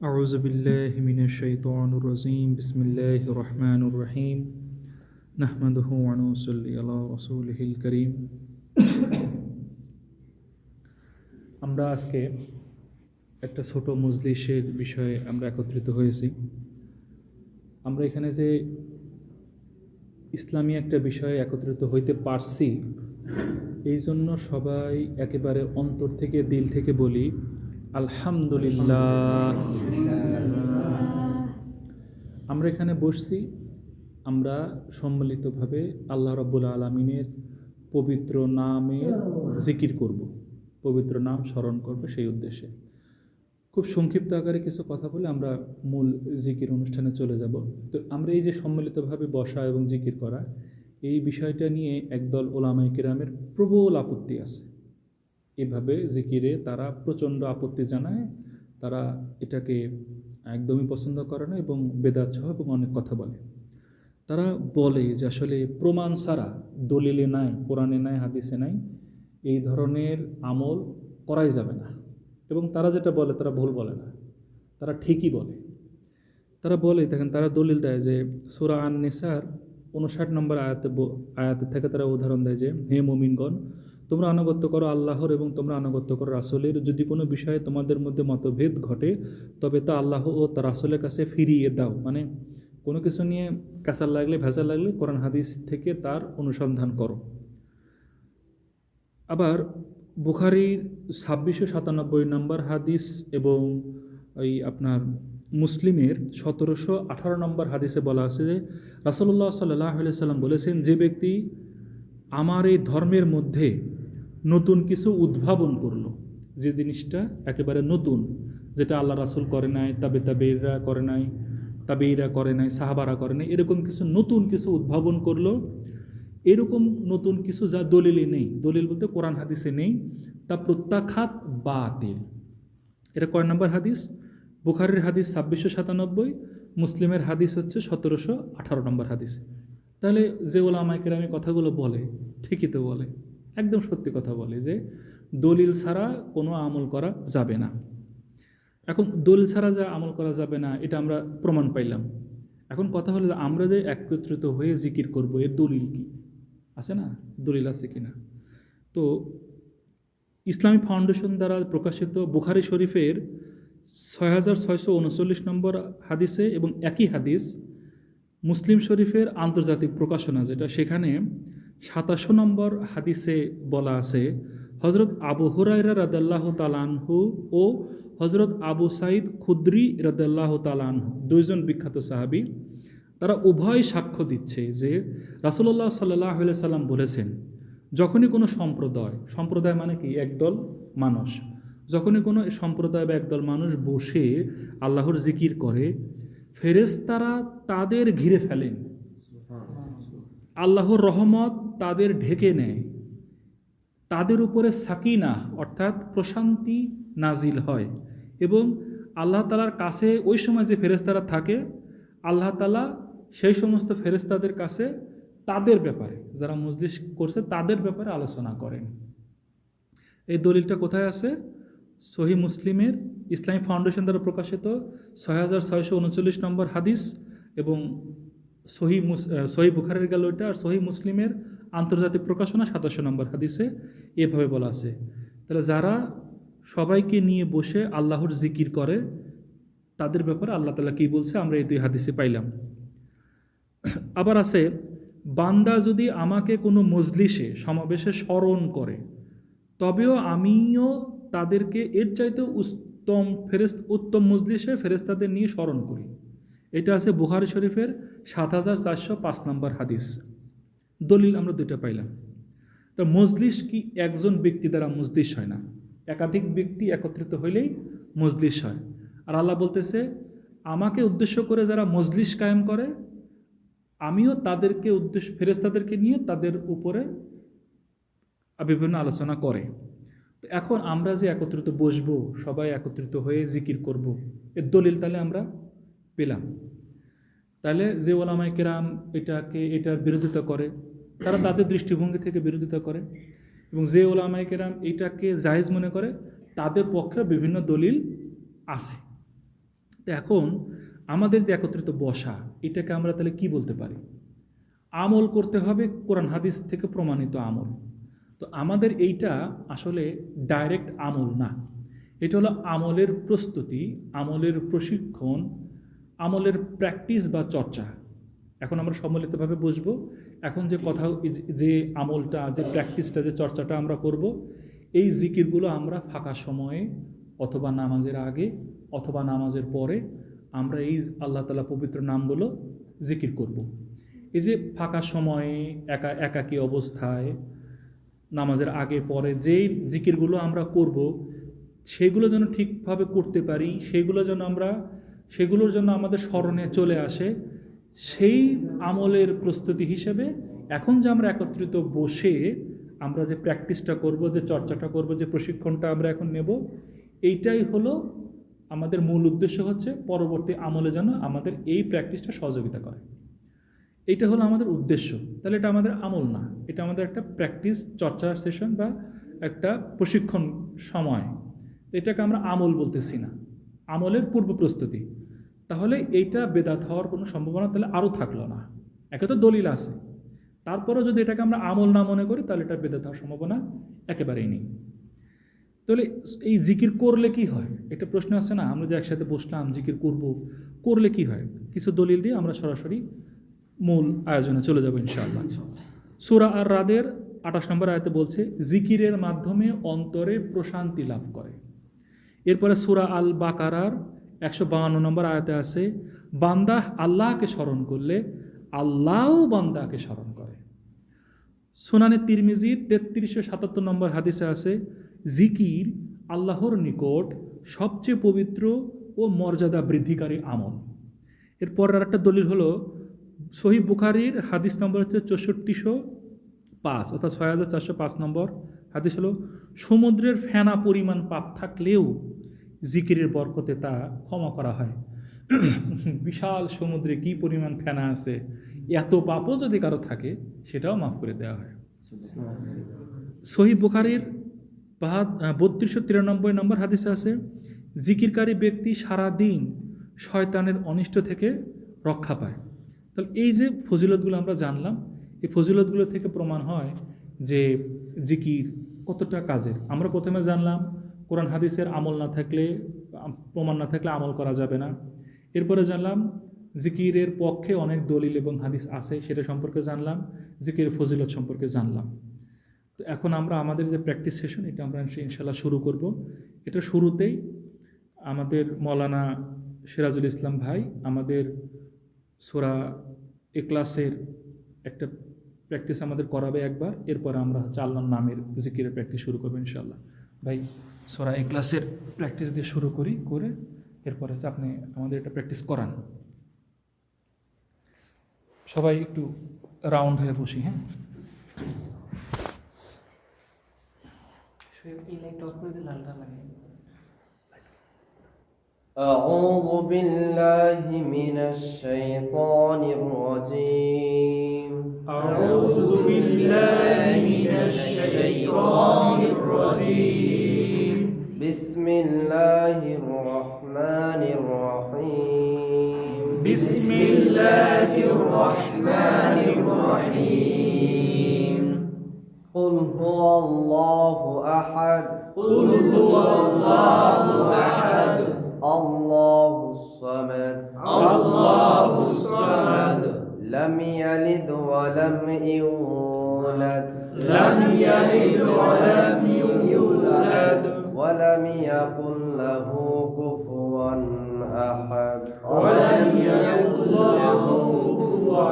أعوذ بالله من الشيطان الرجيم بسم الله الرحمن الرحيم نحمده ونصلي على رسوله الكريم আমরা আজকে একটা ছোট মজলিসের বিষয়ে আমরা একত্রিত হয়েছি আমরা এখানে যে ইসলামী একটা বিষয়ে একত্রিত হইতে পারছি এই জন্য সবাই একেবারে অন্তর থেকে দিল থেকে বলি আলহামদুলিল্লাহ। আমরা এখানে বসছি। আমরা সম্মিলিতভাবে আল্লাহ রব্বুল আলমিনের পবিত্র নামের জিকির করব। পবিত্র নাম স্মরণ করব সেই উদ্দেশ্যে। খুব সংক্ষিপ্ত আকারে কিছু কথা বলে আমরা মূল জিকির অনুষ্ঠানে চলে যাব। তো আমরা এই যে সম্মিলিতভাবে বসা এবং জিকির করা, এই বিষয়টা নিয়ে একদল ওলামাই কিরামের প্রবল আপত্তি আছে। এভাবে জিকিরে তারা প্রচণ্ড আপত্তি জানায়, তারা এটাকে একদমই পছন্দ করে না এবং সহ এবং অনেক কথা বলে। তারা বলে যে আসলে প্রমাণ ছাড়া দলিলে নাই, কোরআনে নাই, হাদিসে নাই, এই ধরনের আমল করাই যাবে না। এবং তারা যেটা বলে তারা ভুল বলে না। তারা ঠিকই বলে। তারা বলে, দেখেন তারা দলিল দেয় যে সুরা আন নিসার উনষাট নম্বর আয়াতে আয়াতে থেকে তারা উদাহরণ দেয় যে, হে মোমিনগণ তোমরা আনুগত্য করো আল্লাহর এবং তোমরা আনুগত্য করো রাসুলের। যদি কোনো বিষয়ে তোমাদের মধ্যে মতভেদ ঘটে, তবে তা আল্লাহ ও তার রাসুলের কাছে ফিরিয়ে দাও। মানে কোনো কিছু নিয়ে কাঁচার লাগলে, ভেজাল লাগলে কোরআন হাদিস থেকে তার অনুসন্ধান করো। আবার বুখারির ছাব্বিশশো সাতানব্বই নম্বর হাদিস এবং ওই আপনার মুসলিমের সতেরোশো আঠারো নম্বর হাদিসে বলা আছে যে, রাসলুল্লাহ সাল্লাহ সাল্লাম বলেছেন, যে ব্যক্তি আমার এই ধর্মের মধ্যে নতুন কিছু উদ্ভাবন করল। যে জিনিসটা একেবারে নতুন, যেটা আল্লাহ রাসুল করে নাই, তাবে তাবেইরা করে নাই, তাবেইরা করে নাই, সাহাবারা করে নাই, এরকম কিছু নতুন কিছু উদ্ভাবন করল। এরকম নতুন কিছু যা দলিলে নেই। দলিল বলতে কোরআন হাদিসে নেই, তা প্রত্যাখ্যাত বাতিল। এটা কয় নম্বর হাদিস? বুখারের হাদিস ছাব্বিশশো সাতানব্বই, মুসলিমের হাদিস হচ্ছে সতেরোশো আঠারো নম্বর হাদিস। তাহলে যে ওলামাইকের আমি কথাগুলো বলে, ঠিকই তো বলে। একদম সত্যি কথা বলে যে দলিল ছাড়া কোনো আমল করা যাবে না। এখন দলিল ছাড়া যা আমল করা যাবে না, এটা আমরা প্রমাণ পাইলাম। এখন কথা হলো আমরা যে একত্রিত হয়ে জিকির করব, এর দলিল কি? আছে না? দলিল আছে কি না তো ইসলামী ফাউন্ডেশন দ্বারা প্রকাশিত বুখারি শরীফের ছয় হাজার ছয়শো উনচল্লিশ নম্বর হাদিসে এবং একই হাদিস মুসলিম শরীফের আন্তর্জাতিক প্রকাশনা যেটা, সেখানে সাতাশো নম্বর হাদিসে বলা আছে হজরত আবু হুরাইরা রাদাল্লাহ তালানহু ও হজরত আবু সাইদ খুদ্রি রাদাল্লাহ তালানহু দুইজন বিখ্যাত সাহাবী, তারা উভয় সাক্ষ্য দিচ্ছে যে রাসুল্লাহ সাল্লাহ সাল্লাম বলেছেন, যখনই কোনো সম্প্রদায় সম্প্রদায় মানে কি? একদল মানুষ। যখনই কোনো সম্প্রদায় বা একদল মানুষ বসে আল্লাহর জিকির করে, ফেরেশতারা তাদের ঘিরে ফেলেন। আল্লাহর রহমত তাদের ঢেকে নেয়। তাদের উপরে সাকিনা, অর্থাৎ প্রশান্তি নাজিল হয় এবং আল্লাহ তালার কাছে ওই সময় যে ফেরেস্তারা থাকে, আল্লাহ তালা সেই সমস্ত ফেরেস্তাদের কাছে তাদের ব্যাপারে, যারা মজলিস করছে, তাদের ব্যাপারে আলোচনা করেন। এই দলিলটা কোথায় আছে? সহি মুসলিমের ইসলামী ফাউন্ডেশন দ্বারা প্রকাশিত, ছয় হাজার ছয়শো উনচল্লিশ নম্বর হাদিস এবং সহি সহি বুখারের গেল ওইটা আর সহি মুসলিমের আন্তর্জাতিক প্রকাশনা সাতাশো নম্বর হাদিসে এভাবে বলা আছে। তাহলে যারা সবাইকে নিয়ে বসে আল্লাহর জিকির করে, তাদের ব্যাপারে আল্লাহ তালা কী বলছে আমরা এই দুই হাদিসে পাইলাম। আবার আছে, বান্দা যদি আমাকে কোনো মজলিসে, সমাবেশে স্মরণ করে, তবেও আমিও তাদেরকে এর চাইতে উত্তম ফেরেস্ত উত্তম মজলিসে ফেরেস্তাদের নিয়ে স্মরণ করি। এটা আছে বুখারি শরীফের সাত হাজার চারশো পাঁচ নম্বর হাদিস। দলিল আমরা দুইটা পাইলাম। তো মজলিস কি একজন ব্যক্তি দ্বারা মজলিস হয় না? একাধিক ব্যক্তি একত্রিত হইলেই মজলিস হয়। আর আল্লাহ বলতেছে, আমাকে উদ্দেশ্য করে যারা মজলিস কায়েম করে, আমিও তাদেরকে উদ্দেশ্য ফেরেস্তাদেরকে নিয়ে তাদের উপরে বিভিন্ন আলোচনা করে। তো এখন আমরা যে একত্রিত বসবো, সবাই একত্রিত হয়ে জিকির করব, এর দলিল তাহলে আমরা পেলাম। তাহলে যে ওলামাই কেরাম এটাকে, এটার বিরোধিতা করে, তারা তাদের দৃষ্টিভঙ্গি থেকে বিরোধিতা করে এবং যে ওলামাই কেরাম এটাকে জায়েজ মনে করে, তাদের পক্ষে বিভিন্ন দলিল আছে। তো এখন আমাদের যে একত্রিত বসা, এটাকে আমরা তাহলে কি বলতে পারি? আমল করতে হবে কোরআন হাদিস থেকে প্রমাণিত আমল। তো আমাদের এইটা আসলে ডাইরেক্ট আমল না। এটা হলো আমলের প্রস্তুতি, আমলের প্রশিক্ষণ আমলের প্র্যাকটিস বা চর্চা এখন আমরা সম্মিলিতভাবে বুঝব, এখন যে কথা, যে আমলটা, যে প্র্যাকটিসটা যে চর্চাটা আমরা করব, এই জিকিরগুলো আমরা ফাঁকা সময়ে অথবা নামাজের আগে অথবা নামাজের পরে আমরা এই আল্লাহ তালা পবিত্র নামগুলো জিকির করব। এই যে ফাঁকা সময়ে একা, একাকী অবস্থায়, নামাজের আগে, পরে যেই জিকিরগুলো আমরা করব, সেগুলো যেন ঠিকভাবে করতে পারি, সেগুলো যেন আমরা সেগুলোর জন্য আমাদের স্মরণে চলে আসে সেই আমলের প্রস্তুতি হিসেবে এখন যে আমরা একত্রিত বসে আমরা যে প্র্যাকটিসটা করব, যে চর্চাটা করব, যে প্রশিক্ষণটা আমরা এখন নেব, এইটাই হলো আমাদের মূল উদ্দেশ্য হচ্ছে পরবর্তী আমলে যেন আমাদের এই প্র্যাকটিসটা সহযোগিতা করে। এইটা হলো আমাদের উদ্দেশ্য। তাহলে এটা আমাদের আমল না। এটা আমাদের একটা প্র্যাকটিস, চর্চা সেশন বা একটা প্রশিক্ষণ সময়। এটাকে আমরা আমল বলতেছি না। আমলের পূর্ব প্রস্তুতি। তাহলে এইটা বেদাত হওয়ার কোনো সম্ভাবনা তাহলে আরও থাকল না। একে তো দলিল আছে। তারপরেও যদি এটাকে আমরা আমল না মনে করি, তাহলে এটা বেদাত হওয়ার সম্ভাবনা একেবারেই নেই। তাহলে এই জিকির করলে কি হয়? একটা প্রশ্ন আছে না, আমরা যে একসাথে বসলাম, জিকির করব, করলে কি হয়? কিছু দলিল দিয়ে আমরা সরাসরি মূল আয়োজনে চলে যাব ইনশাআল্লাহ। সুরা আর রাদের আঠাশ নম্বর আয়তে বলছে, জিকিরের মাধ্যমে অন্তরে প্রশান্তি লাভ করে। এরপরে সুরা আল বাকারার একশো বাহান্ন নম্বর আয়তে আছে, বান্দা আল্লাহকে স্মরণ করলে আল্লাহও বান্দাকে স্মরণ করে। সোনানে তিরমিজির তেত্রিশশো সাতাত্তর নম্বর হাদিসে আছে, জিকির আল্লাহর নিকট সবচেয়ে পবিত্র ও মর্যাদা বৃদ্ধিকারী আমল। এরপর আর একটা দলিল হলো শহীদ বুখারির হাদিস নম্বর হচ্ছে চৌষট্টিশো পাঁচ, অর্থাৎ ছয় হাজার চারশো পাঁচ নম্বর। হাদিস হলো, সমুদ্রের ফেনা পরিমাণ পাপ থাকলেও জিকিরের বরকতে তা ক্ষমা করা হয়। বিশাল সমুদ্রে কি পরিমাণ ফেনা আছে, এত পাপও যদি কারও থাকে, সেটাও মাফ করে দেওয়া হয়। সহি বুখারির বত্রিশশো তিরানব্বই নম্বর হাদিসে আছে, জিকিরকারী ব্যক্তি সারা দিন শয়তানের অনিষ্ট থেকে রক্ষা পায়। তাহলে এই যে ফজিলতগুলো আমরা জানলাম, এই ফজিলতগুলো থেকে প্রমাণ হয় যে জিকির কতটা কাজের। আমরা প্রথমে জানলাম কোরআন হাদিসের আমল না থাকলে প্রমাণ না থাকলে আমল করা যাবে না। এরপরে জানলাম, জিকিরের পক্ষে অনেক দলিল এবং হাদিস আছে, সেটা সম্পর্কে জানলাম জিকির ফজিলত সম্পর্কে জানলাম। তো এখন আমরা আমাদের যে প্র্যাকটিস সেশন এটা আমরা ইনশাল্লাহ শুরু করব। এটা শুরুতেই আমাদের মৌলানা সিরাজুল ইসলাম ভাই আমাদের সোরা এ ক্লাসের একটা প্র্যাকটিস আমাদের করাবে একবার। এরপর আমরা হচ্ছে আল্লাহর নামের জিকিরের প্র্যাকটিস শুরু করব ইনশাল্লাহ। ভাই সোরা এ ক্লাসের প্র্যাকটিস দিয়ে শুরু করি করে এরপর হচ্ছে আপনি আমাদের এটা প্র্যাকটিস করান সবাই একটু রাউন্ড হয়ে বসি হ্যাঁ أعوذ بالله من الشيطان الرجيم أعوذ بالله من الشيطان الرجيم بسم الله الرحمن الرحيم. بسم الله الرحمن الرحيم. قل هو الله أحد. قل هو الله أحد. الله الصمد. الله الصمد. لم يلد ولم يولد. لم يلد ولم يولد. ولم يكن له كفوا أحد ولم يكن له كفوا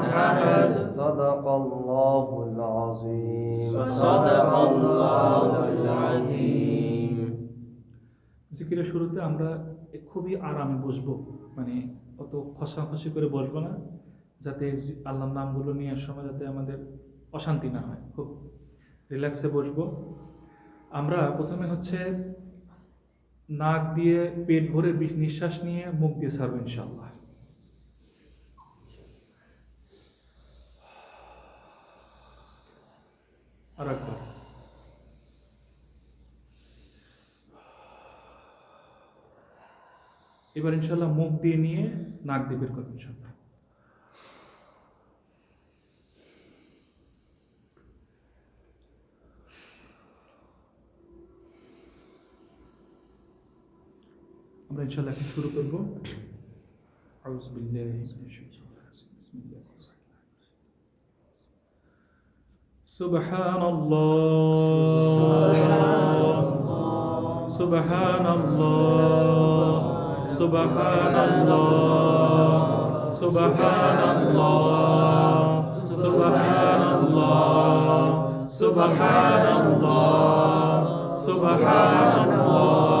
أحد صدق الله العظيم صدق الله العظيم জিকিরের শুরুতে আমরা খুবই আরামে বসবো মানে অত খসাখসি করে বসবো না যাতে জি- আল্লাহর নামগুলো নেওয়ার সময় যাতে আমাদের অশান্তি না হয় খুব রিল্যাক্সে বসবো আমরা প্রথমে হচ্ছে নাক দিয়ে পেট ভরে নিঃশ্বাস নিয়ে মুখ দিয়ে সারব ইনশাল্লাহ আর একবার। এবার ইনশাল্লাহ মুখ দিয়ে নিয়ে নাক দিয়ে বের করবেন ইনশাল্লাহ আমরা ইনশাল্লাহ এখন শুরু করবো سبحان الله. سبحان الله. سبحان الله. سبحان الله. سبحان الله. سبحان الله. سبحان الله.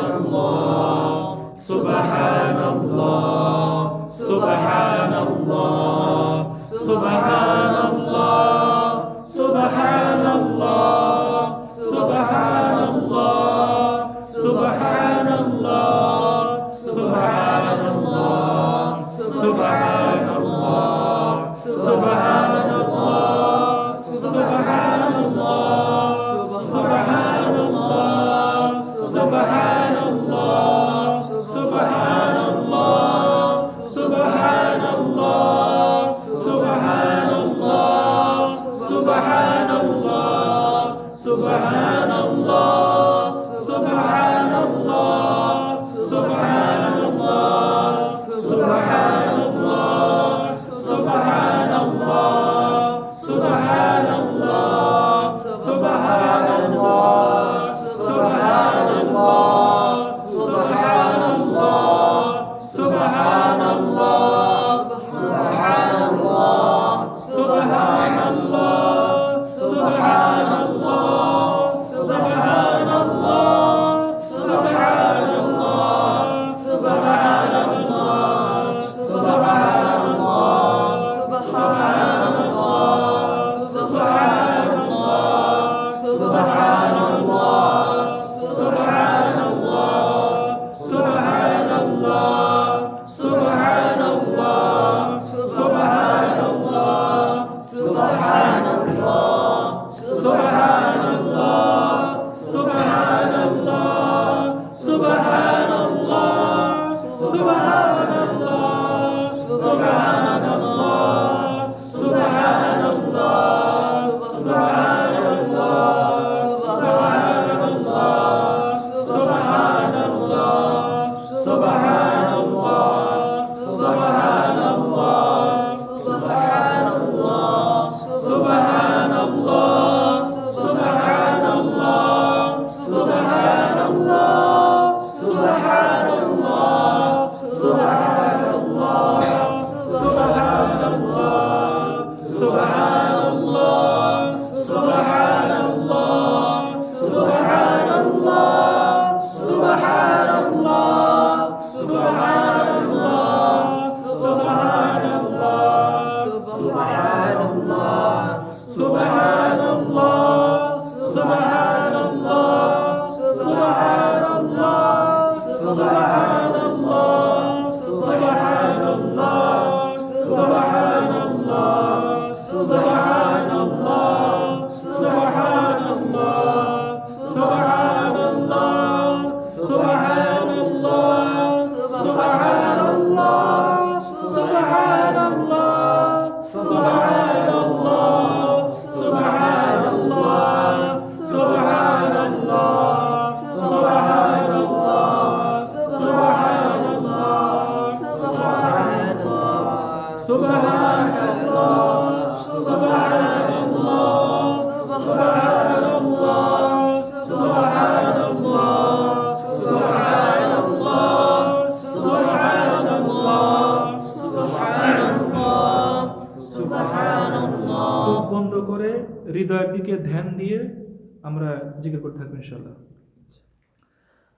ইনশাল্লাহ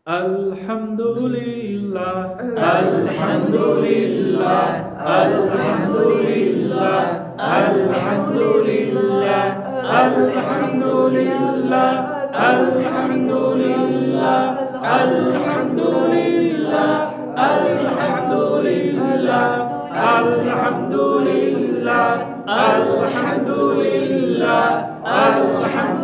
আলহামদুলিল্লাহ আলহামদুলিল্লাহ আলহামদুলিল্লাহ আলহামদুলিল্লাহ আলহামদুলিল্লাহ আলহামদুলিল্লাহ আলহামদুলিল্লাহ আলহামদুলিল্লাহ আলহামদুলিল্লাহ আলহামদুলিল্লাহ আলহামদুলিল্লাহ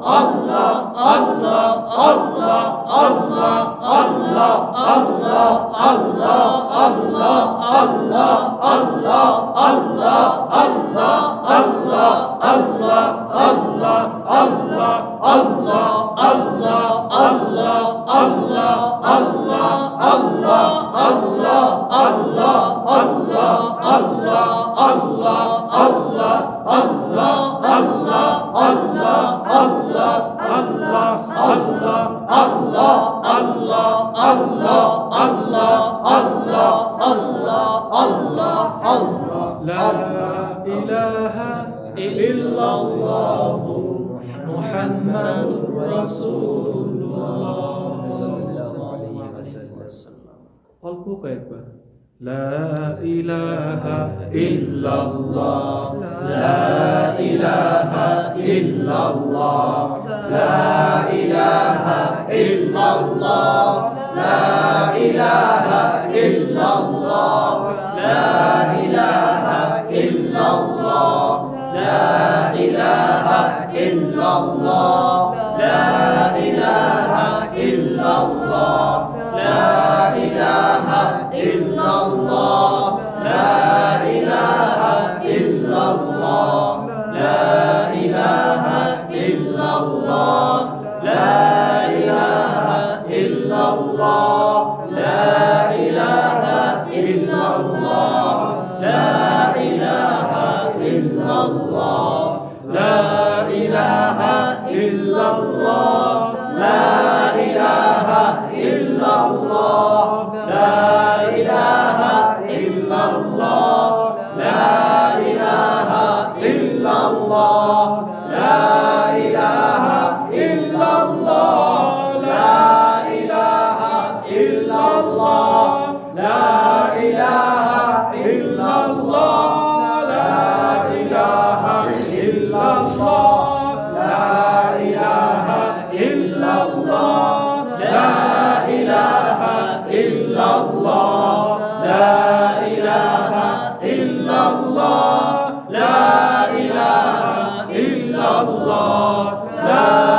কয়েকবার লা ইলাহা ইল্লাল্লাহ লা ইলাহা ইল্লাল্লাহ লা ইলাহা ইল্লাল্লাহ লা ইলাহা ইল্লাল্লাহ লা ইলাহা ইল্লাল্লাহ লা ইলাহা ইল্লাল্লাহ লা الله لا